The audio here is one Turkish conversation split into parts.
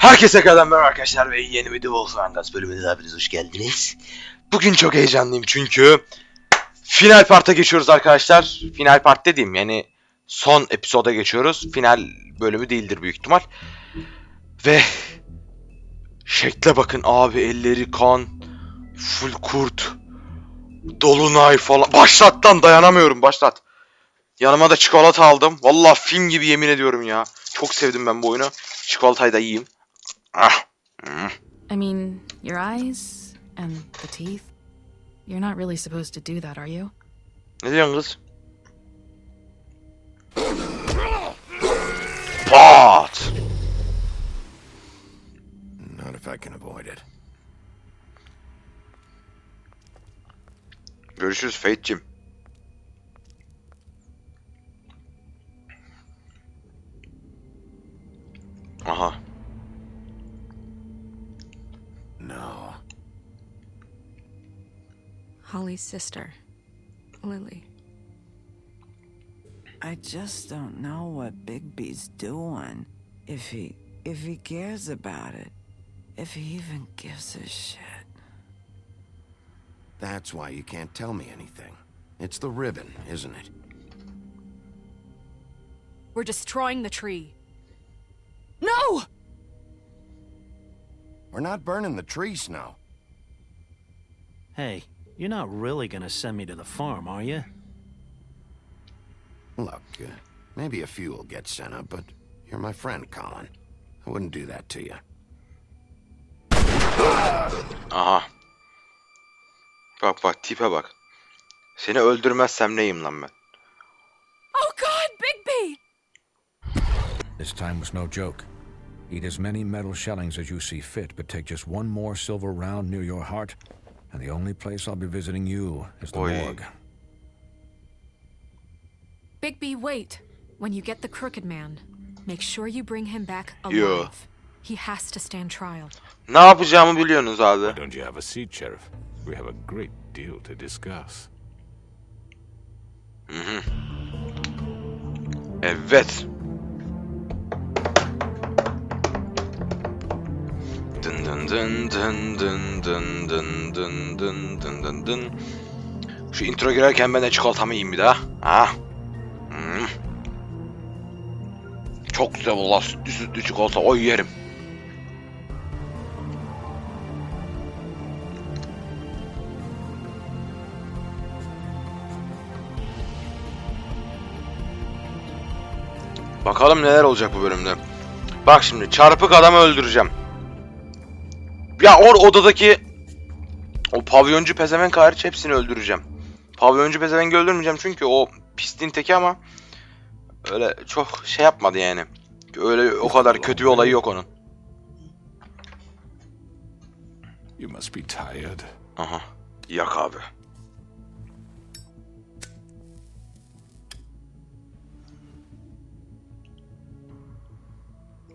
Herkese kadar merhaba arkadaşlar ve yeni bir The Wolf Us bölümüne daha hoş geldiniz. Bugün çok heyecanlıyım çünkü final parta geçiyoruz arkadaşlar. Final part dediğim yani son episoda geçiyoruz. Final bölümü değildir büyük ihtimal. Ve şekle bakın abi elleri kan, full kurt, dolunay falan. Başlat lan dayanamıyorum başlat. Yanıma da çikolata aldım. Vallahi film gibi yemin ediyorum ya. Çok sevdim ben bu oyunu. Çikolatayı da yiyeyim. Ah. Hmm. I mean, your eyes and the teeth. You're not really supposed to do that, are you? Ne diyorsun kız? Pat. Not if I can avoid it. Görüşürüz Fate'cim. Aha. No. Holly's sister, Lily. I just don't know what Bigby's doing. If he if he cares about it. If he even gives a shit. That's why you can't tell me anything. It's the ribbon, isn't it? We're destroying the tree. No! We're not burning the tree, Snow. Hey, you're not really gonna send me to the farm, are you? Look, uh, maybe a few will get sent up, but you're my friend, Colin. I wouldn't do that to you. Aha. Bak bak tipe bak. Seni öldürmezsem neyim lan ben? Oh God, Bigby! This time was no joke. Eat as many metal shellings as you see fit, but take just one more silver round near your heart, and the only place I'll be visiting you is the Oy. morgue. Bigby, wait. When you get the crooked man, make sure you bring him back Yeah. alive. He has to stand trial. Ne yapacağımı biliyorsunuz abi. Don't you have a seat, Sheriff? We have a great deal to discuss. Mhm. Evet. Dın dın dın dın dın dın dın dın dın dın. Şu intro girerken ben de çikolatamı yiyeyim bir daha. Ha? Hmm. Çok güzel valla sütlü sütlü çikolata. Oy yerim. Bakalım neler olacak bu bölümde. Bak şimdi çarpık adamı öldüreceğim. Ya or odadaki o pavyoncu pezevenk hariç hepsini öldüreceğim. Pavyoncu pezevenki öldürmeyeceğim çünkü o pisliğin teki ama öyle çok şey yapmadı yani. Öyle o kadar kötü bir olayı yok onun. You must be tired. Aha. Yak abi.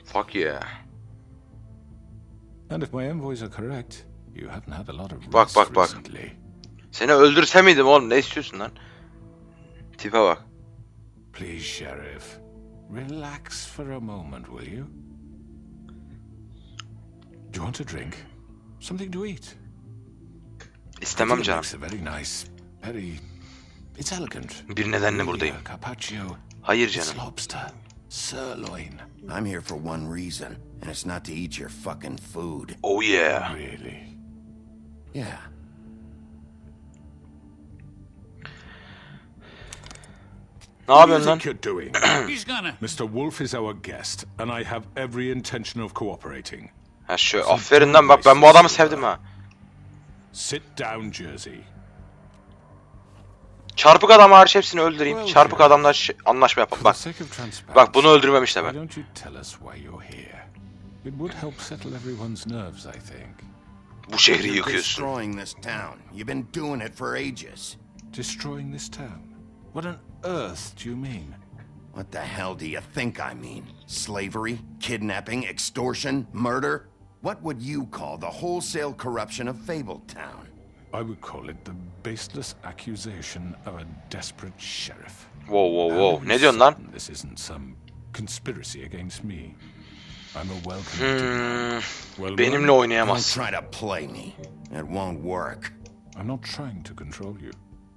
Fuck yeah. And if my envoys are correct, you haven't had a lot of Bak, rest bak, bak. recently. Seni öldürse miydim oğlum? Ne istiyorsun lan? Tipe bak. Please, Sheriff, relax for a moment, will you? Do you want a drink? Something to eat? İstemem I think it canım. makes a very nice, very... It's elegant. Bir nedenle buradayım. Carpaccio. Hayır It's canım. lobster. Sirloin. I'm here for one reason, and it's not to eat your fucking food. Oh yeah. Really? Yeah. Ne What do you yapıyorsun lan? think you're doing? He's gonna. Mr. Wolf is our guest, and I have every intention of cooperating. Ha şu aferin lan bak ben bu adamı sevdim ha. Sit down, Jersey. Çarpık adam hariç hepsini öldüreyim. Çarpık adamla şey- anlaşma For yapalım. the Bak. sake of transparency, Bak bunu öldürmemişler why ben. don't you tell us why you're here? It would help settle everyone's nerves, I think. Bu şehri You're yıkıyorsun. destroying this town. You've been doing it for ages. Destroying this town? What on earth do you mean? What the hell do you think I mean? Slavery, kidnapping, extortion, murder? What would you call the wholesale corruption of Fabletown? I would call it the baseless accusation of a desperate sheriff. Wow wow How wow. are Ne diyorsun lan? This isn't some conspiracy against me. Hmm, Well, benimle well, Don't oynayamaz. try to play me. It won't work. I'm not trying to control you.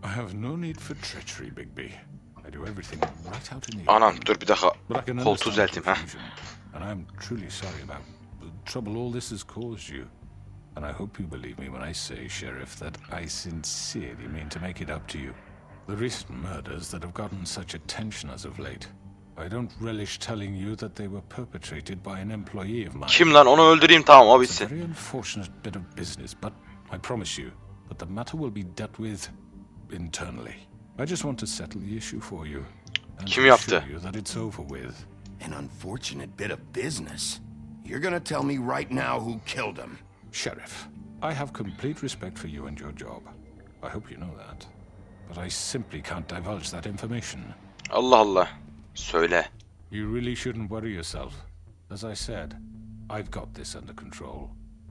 I have no need for treachery, Bigby. I do everything right out in the Anam open. dur bir dakika. But I can Koltuğu understand düzelteyim ha. and I'm truly sorry about the trouble all this has caused you. And I hope you believe me when I say, Sheriff, that I sincerely mean to make it up to you. The recent murders that have gotten such attention as of late, I don't relish telling you that they were perpetrated by an employee of mine. Kim lan onu öldüreyim tamam o It's a bitsin. very unfortunate bit of business, but I promise you that the matter will be dealt with internally. I just want to settle the issue for you. And Kim to yaptı? assure you that it's over with. An unfortunate bit of business. You're gonna tell me right now who killed him. Sheriff, I have complete respect for you and your job. I hope you know that. But I simply can't divulge that information. Allah Allah. Söyle. You really shouldn't worry yourself. As I said, I've got this under control.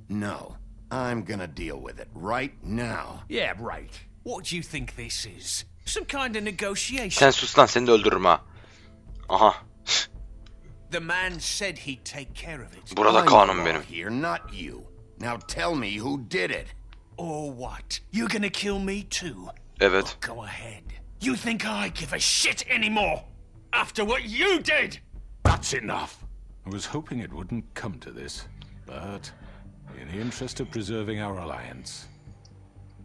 No, I'm gonna deal with it right now. Yeah, right. What do you think this is? Some kind of negotiation? Sen sus lan seni de öldürürüm ha. Aha. The man said he'd take care of it. Burada I'm the kanun law benim. Here, not you. Now tell me who did it. Or what? You're gonna kill me too? Evet. Go ahead. You think I give a shit anymore? After what you did? That's enough! I was hoping it wouldn't come to this, but in the interest of preserving our alliance,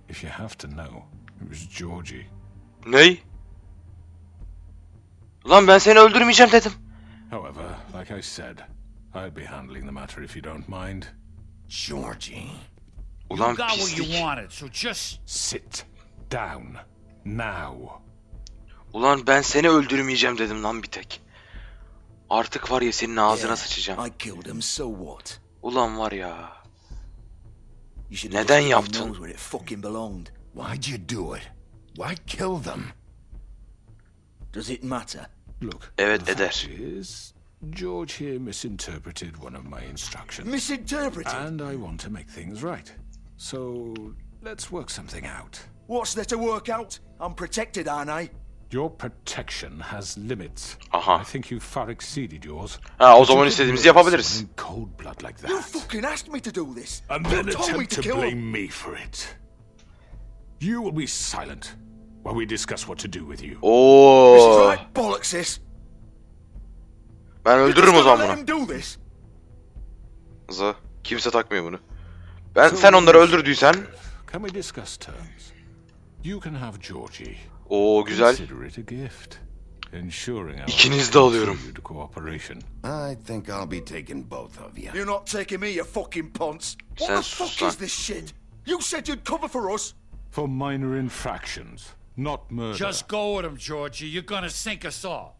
if you have to know, it was Georgie. Ney? Lan ben seni öldürmeyeceğim dedim. However, like I said, I'll be handling the matter if you don't mind. Georgie. Ulan you got what you wanted, so just Sit down now. Ulan ben seni öldürmeyeceğim dedim lan bir tek. Artık var ya senin ağzına sıçacağım. Ulan var ya. Neden yaptın? Why'd you do it? Why kill them? Does it matter? Look, Evet, the eder. George here misinterpreted one of my instructions. Misinterpreted? and I want to make things right. So, let's work something out. What's there to work out? I'm protected, aren't I? Your protection has limits. Aha. I think you've far exceeded yours. Ha o zaman you istediğimizi yapabiliriz. cold blood like You that. fucking asked me to do this. And you then attempt to to blame me for it. You will be silent while we discuss what to do with you. This is Oo. right bollocks, this. Ben öldürürüm o zaman let bunu. him do this? Zı. Kimse takmıyor bunu. Ben sen onları öldürdüysen. Can we discuss terms? You can have Georgie. Oo güzel. Consider it a gift. Ensuring our İkiniz de alıyorum. continued cooperation. I think I'll be taking both of you. You're not taking me, you fucking ponce. What Sen the fuck is this shit? You said you'd cover for us. For minor infractions, not murder. just go with him, Georgie. You're gonna sink us all.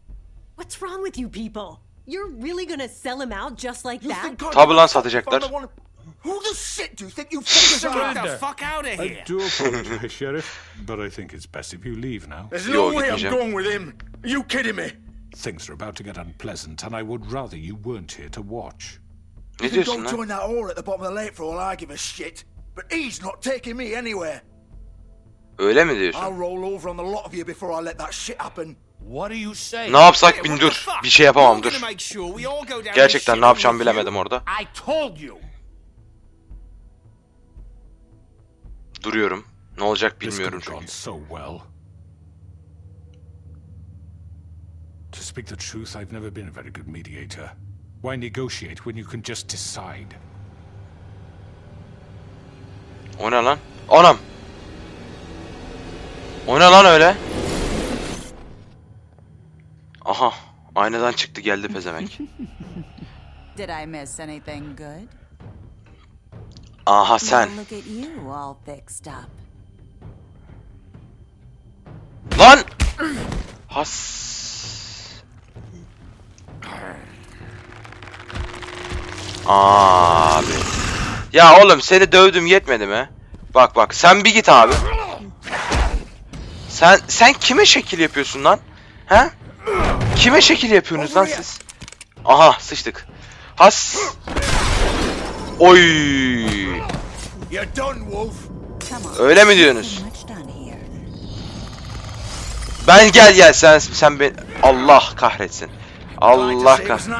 What's wrong with you people? You're really gonna sell him out just like You that? think I Tabii give lan satacaklar. Who the shit do you think you fuckers are? Get the fuck out of I here. do apologize, Sheriff, but I think it's best if you leave now. There's no way I'm going with him. Are you kidding me? Things are about to get unpleasant, and I would rather you weren't here to watch. Ne You can diyorsun go lan? join that whore at the bottom of the lake for all I give a shit. But he's not taking me anywhere. Öyle mi I'll diyorsun? roll over on the lot of you before I let that shit happen. What are you saying? Ne yapsak bin dur. Bir şey yapamam dur. go Gerçekten ne yapacağımı bilemedim orada. I told you. Duruyorum. Ne olacak bilmiyorum çünkü. so well. To speak the truth, I've never been a very good mediator. Why negotiate when you can just decide? O ne lan? Anam. O ne lan öyle? Aha. Aynadan çıktı geldi pezevenk. Did I miss anything good? Aha sen. Lan! Has. Abi. Ya oğlum seni dövdüm yetmedi mi? Bak bak sen bir git abi. Sen sen kime şekil yapıyorsun lan? He? Kime şekil yapıyorsunuz lan siz? Aha sıçtık. Has. Oy. Öyle mi diyorsunuz? Ben gel gel sen sen ben Allah kahretsin. Allah kahretsin.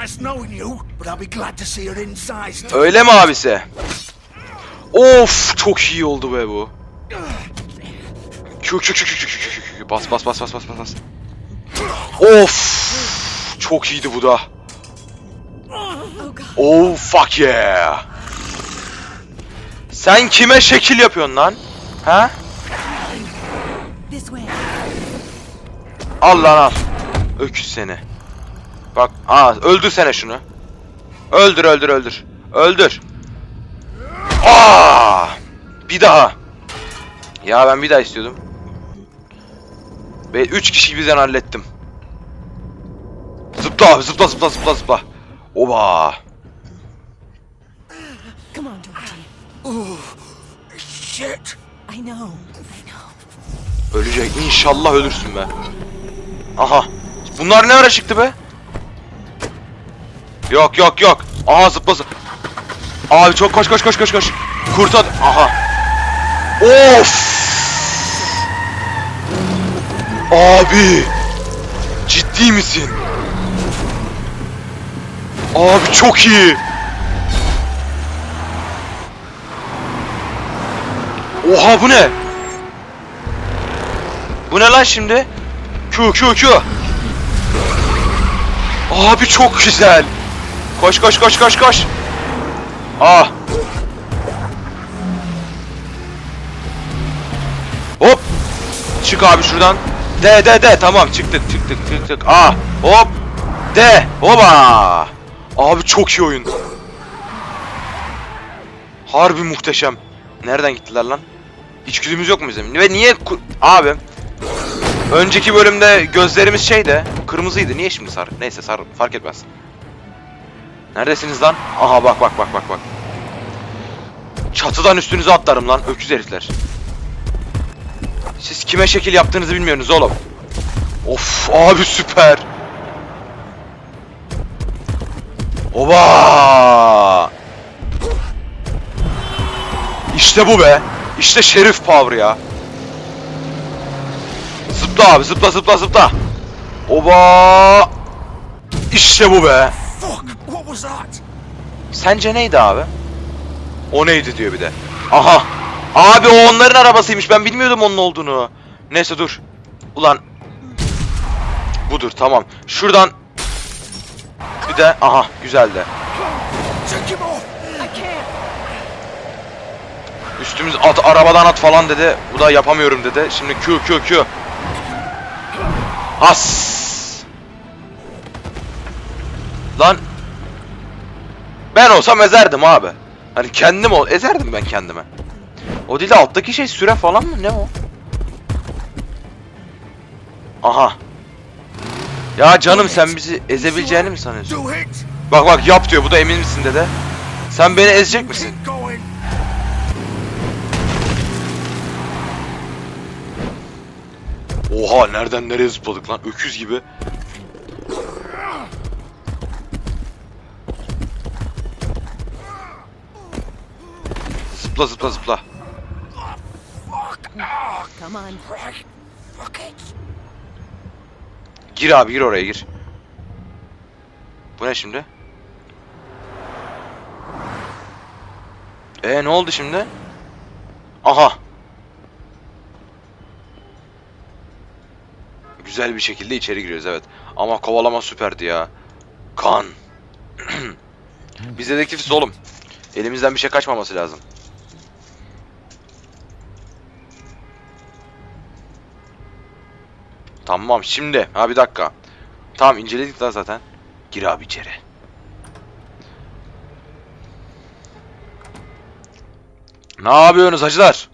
Öyle mi abisi? Of çok iyi oldu be bu. Çuk çuk çuk çuk çuk çuk bas bas bas bas bas bas. Of çok iyiydi bu da. Oh, oh fuck yeah. Sen kime şekil yapıyorsun lan? Ha? Al lan al. Öküz seni. Bak, aa öldür sene şunu. Öldür öldür öldür. Öldür. Aa! Bir daha. Ya ben bir daha istiyordum. Ve üç kişi birden hallettim. Zıpla zıpla zıpla zıpla zıpla. Oba. Come on, Georgie. Shit. I know. Ölecek. İnşallah ölürsün be. Aha. Bunlar ne ara çıktı be? Yok yok yok. Aha zıpla zıpla. Abi çok koş koş koş koş koş. Kurtar. Aha. Of. Abi. Ciddi misin? Abi çok iyi. Oha bu ne? Bu ne lan şimdi? Q Q Q. Abi çok güzel. Koş koş koş koş koş. Ah. Hop. Çık abi şuradan. De de de tamam çıktık çıktık çıktık. Ah hop. De hoba. Abi çok iyi oyun. Harbi muhteşem. Nereden gittiler lan? İçgüdümüz yok mu bizim? Ve niye abi? Önceki bölümde gözlerimiz şeydi, kırmızıydı. Niye şimdi sarı? Neyse sarı fark etmez. Neredesiniz lan? Aha bak bak bak bak bak. Çatıdan üstünüze atlarım lan öküz herifler. Siz kime şekil yaptığınızı bilmiyorsunuz oğlum. Of abi süper. Oba! İşte bu be. İşte Şerif Power ya. Zıpla abi zıpla zıpla zıpla. Oba! İşte bu be. Sence neydi abi? O neydi diyor bir de. Aha. Abi o onların arabasıymış. Ben bilmiyordum onun olduğunu. Neyse dur. Ulan. Budur tamam. Şuradan. Bir de aha güzeldi. Take him off. Üstümüz at arabadan at falan dedi. Bu da yapamıyorum dedi. Şimdi Q Q Q. As. Lan. Ben olsam ezerdim abi. Hani kendim ol ezerdim ben kendime. O değil de alttaki şey süre falan mı? Ne o? Aha. Ya canım sen bizi ezebileceğini mi sanıyorsun? Bak bak yap diyor. Bu da emin misin dede? Sen beni ezecek misin? Oha nereden nereye zıpladık lan öküz gibi. Zıpla zıpla zıpla. Gir abi gir oraya gir. Bu ne şimdi? E ne oldu şimdi? Aha. Güzel bir şekilde içeri giriyoruz evet. Ama kovalama süperdi ya. Kan. Biz dedektifiz oğlum. Elimizden bir şey kaçmaması lazım. Tamam şimdi. Ha bir dakika. Tamam inceledik daha zaten. Gir abi içeri. Ne yapıyorsunuz hacılar?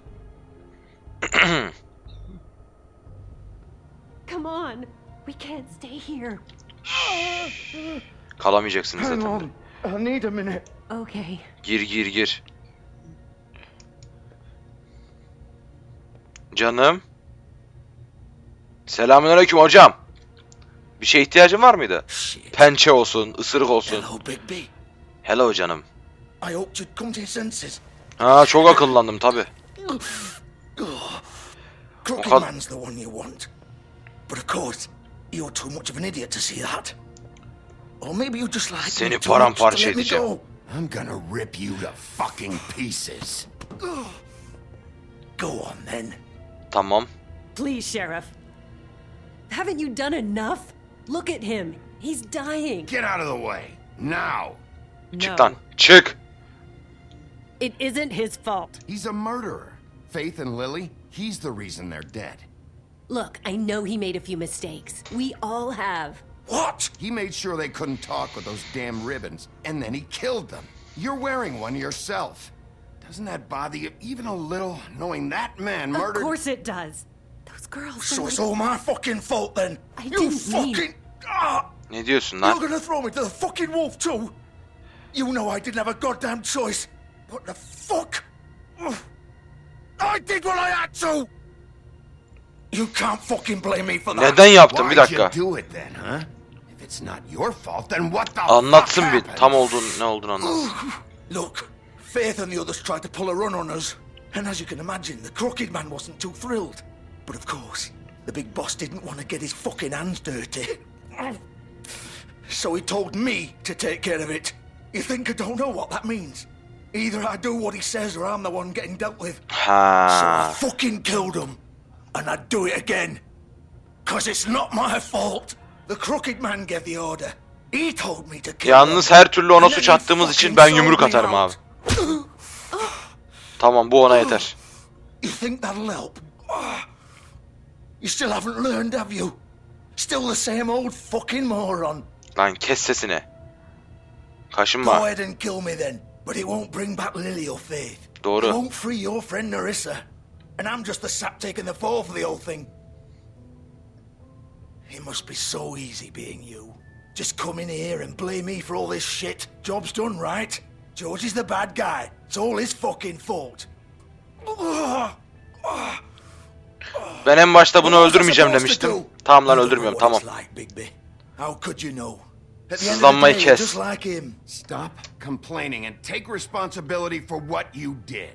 here. Kalamayacaksınız zaten. I need a minute. Okay. Gir gir gir. Canım. Selamünaleyküm hocam. Bir şey ihtiyacın var mıydı? Shit. Pençe olsun, ısırık olsun. Hello, Big B. Hello canım. I hoped you'd come to your senses. Ha çok akıllandım tabi. Crooked Okay. Man's the one you want. But of course, you're too much of an idiot to see that. Or maybe you just like Seni me too much to paramparça let me edeceğim. go. I'm gonna rip you to fucking pieces. Go on then. Tamam. Please, Sheriff. Haven't you done enough? Look at him. He's dying. Get out of the way. Now. Çık No. lan. Çık. It isn't his fault. He's a murderer. Faith and Lily, he's the reason they're dead. Look, I know he made a few mistakes. We all have. What? He made sure they couldn't talk with those damn ribbons, and then he killed them. You're wearing one yourself. Doesn't that bother you even a little, knowing that man murdered? Of course it does. Those girls. So are it's like- all my fucking fault then? I you didn't mean- fucking... Ah! Ne diyorsun You're lan? gonna throw me to the fucking wolf too? You know I didn't have a goddamn choice. What the fuck? I did what I had to! You can't fucking blame me for that. Neden yaptın? Bir dakika. Anlatsın bir. Tam olduğunu ne olduğunu anlatsın. Look, Faith and the others tried to pull a run on us. And as you can imagine, the Crooked Man wasn't too thrilled. But of course, the big boss didn't want to get his fucking hands dirty. So he told me to take care of it. You think I don't know what that means? Either I do what he says or I'm the one getting dealt with. So I fucking killed him. And I'd do it again. Cause it's not my fault. The Crooked Man gave the order. He told me to kill Yalnız her türlü ona suç attığımız için ben yumruk atarım abi. Tamam bu ona yeter. You think that'll help? You still haven't learned, have you? Still the same old fucking moron. Lan kes sesini. Go Kaşınma. ahead and kill me then, but it won't bring back Lily or Faith. Doğru. It won't free your friend Narissa. And I'm just the sap taking the fall for the whole thing. It must be so easy being you. Just come in here and blame me for all this shit. Job's done, right? George is the bad guy. It's all his fucking fault. Ben en başta bunu öldürmeyeceğim demiştim. Tamam lan öldürmüyorum tamam. How could you know? Sızlanmayı kes. Stop complaining and take responsibility for what you did.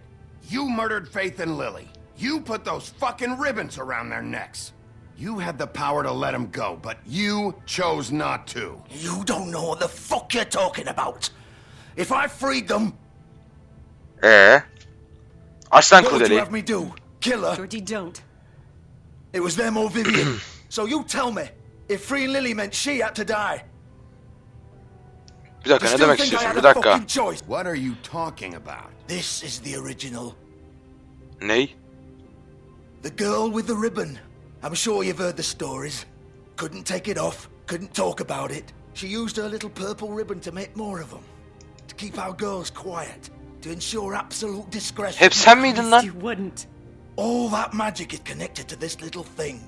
You murdered Faith and Lily. You put those fucking ribbons around their necks. You had the power to let them go, but you chose not to. You don't know what the fuck you're talking about. If I freed them, Ee? Aç lan what would you kurdeleyi. have me do? Kill her? Georgie, don't. It was them or Vivian. so you tell me, if freeing Lily meant she had to die, Bir dakika you ne still demek think I istiyorsun? had Bir a dakika. fucking choice? What are you talking about? This is the original. Ney? The girl with the ribbon. I'm sure you've heard the stories. Couldn't take it off, couldn't talk about it. She used her little purple ribbon to make more of them. To keep our girls quiet. To ensure absolute discretion. Hep sen miydin lan? You wouldn't. All that magic is connected to this little thing.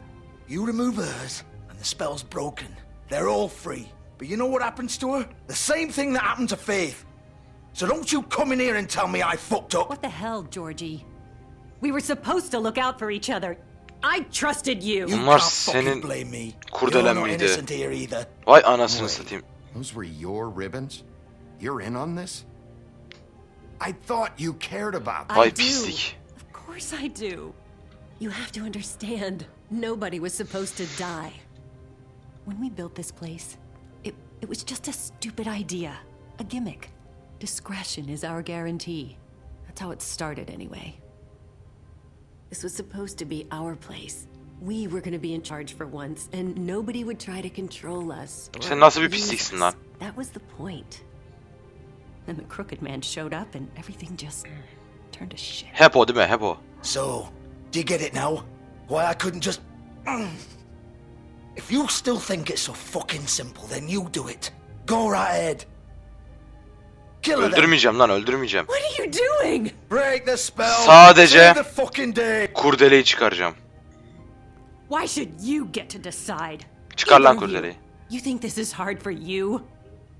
You remove hers, and the spell's broken. They're all free. But you know what happens to her? The same thing that happened to Faith. So don't you come in here and tell me I fucked up. What the hell, Georgie? We were supposed to look out for each other. I trusted you. You Bunlar can't fucking senin blame me. kurdelen You're not miydi? innocent here either. Vay anasını Wait. satayım. Those were your ribbons? You're in on this? I thought you cared about them. Vay I do. pislik. Of course I do. You have to understand, nobody was supposed to die. When we built this place, it, it was just a stupid idea, a gimmick. Discretion is our guarantee. That's how it started, anyway. This was supposed to be our place. We were gonna be in charge for once, and nobody would try to control us. Sen nasıl bir pisliksin lan? That was the point. Then the crooked man showed up, and everything just turned to shit. Hep o değil mi? Hep o. So, do you get it now? Why I couldn't just. If you still think it's so fucking simple, then you do it. Go right ahead. Öldürmeyeceğim lan öldürmeyeceğim. Sadece-. Kurdeleyi çıkaracağım. Why should you get to decide? Çıkar lan kurdeleyi. You think this is hard for you?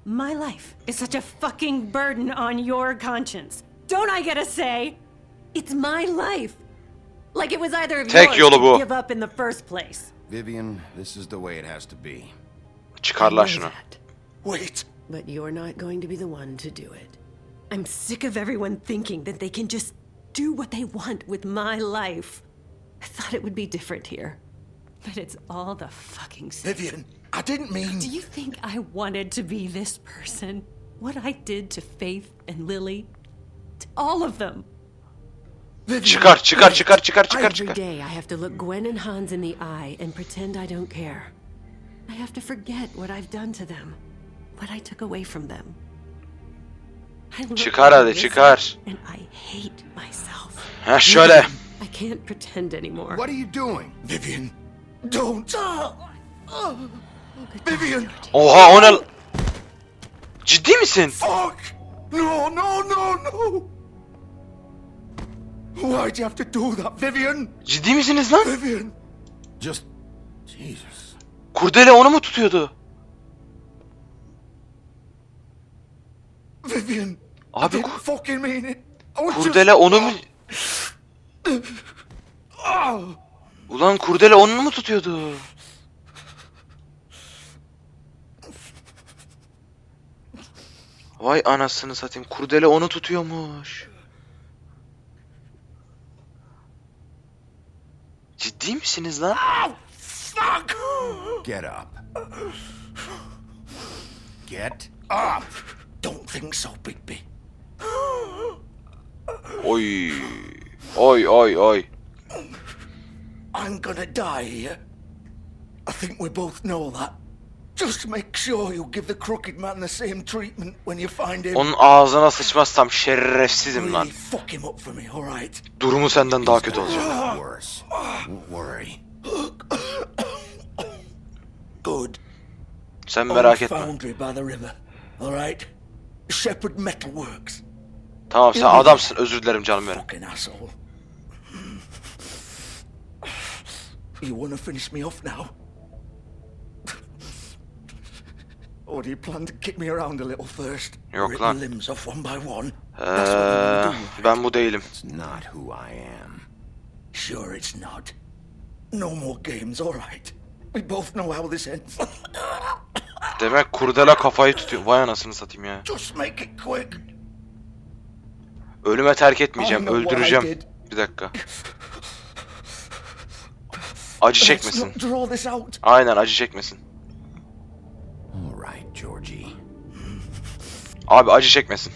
My life is such a fucking burden on your conscience. Don't I get a say? It's my life. Like it was either of Tek yours yolu to give up in the first place. Vivian, this is the way it has to be. Çıkar lan şunu. Wait. But you're not going to be the one to do it. I'm sick of everyone thinking that they can just do what they want with my life. I thought it would be different here. But it's all the fucking same. Vivian, I didn't mean. Do you think I wanted to be this person? What I did to Faith and Lily? To all of them. Vivian, Çıkar çıkar wait. çıkar çıkar çıkar çıkar. day I have to look Gwen and Hans in the eye and pretend I don't care. I have to forget what I've done to them, what I took away from them. I Çıkar hadi çıkar. And I hate myself. Ha şöyle. I can't pretend anymore. What are you doing? Vivian, don't. Vivian, Oha o ne? Ciddi misin? fuck! No, no, no, no! Why'd you have to do that, Vivian? Ciddi misiniz lan? Vivian! Just. Jesus. Kurdele onu mu tutuyordu? Vivian! Abi ku- kurdele onu mu... Ulan kurdele onu mu tutuyordu? Vay anasını satayım. Kurdele onu tutuyormuş. Ciddi misiniz lan? Get up. Get up! Don't think so, Bigby. Oy. Oy oy oy. I'm gonna die here. I think we both know that. Just make sure you give the crooked man the same treatment when you find him. Onun ağzına sıçmazsam şerefsizim lan. Really fuck him up for me, alright? Durumu senden daha kötü olacak. Worse. Worry. Good. Sen On merak etme. Foundry by the river, alright? Shepherd Metalworks. Tamam sen adamsın. Özür dilerim canım benim. Fucking asshole. You wanna finish me off now? or do you plan to kick me around a little first? Yok lan. limbs off one by one? Ee, ben bu değilim. It's not who I am. Sure it's not. No more games, alright? We both know how this ends. Demek kurdele kafayı tutuyor. Vay anasını satayım ya. Ölüme terk etmeyeceğim. Öldüreceğim. Bir dakika. Acı çekmesin. Aynen acı çekmesin. Abi acı çekmesin.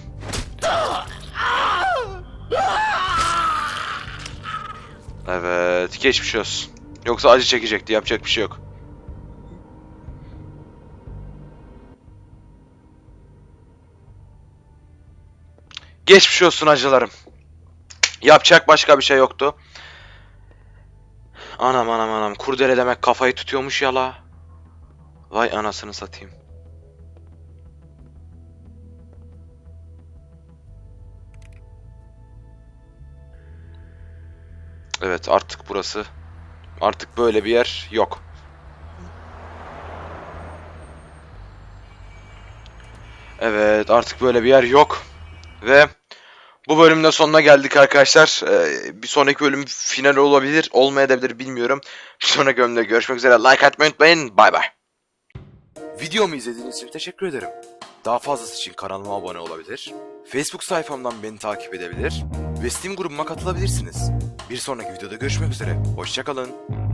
Evet, geçmiş olsun. Yoksa acı çekecekti, yapacak bir şey yok. Geçmiş olsun acılarım. Yapacak başka bir şey yoktu. Anam anam anam. Kurdele demek kafayı tutuyormuş ya la. Vay anasını satayım. Evet artık burası. Artık böyle bir yer yok. Evet artık böyle bir yer yok. Ve bu bölümün de sonuna geldik arkadaşlar. Ee, bir sonraki bölüm final olabilir, olmayabilir bilmiyorum. Bir sonraki bölümde görüşmek üzere. Like atmayı unutmayın. Bay bay. Videomu izlediğiniz için teşekkür ederim. Daha fazlası için kanalıma abone olabilir. Facebook sayfamdan beni takip edebilir. Ve Steam grubuma katılabilirsiniz. Bir sonraki videoda görüşmek üzere. Hoşçakalın.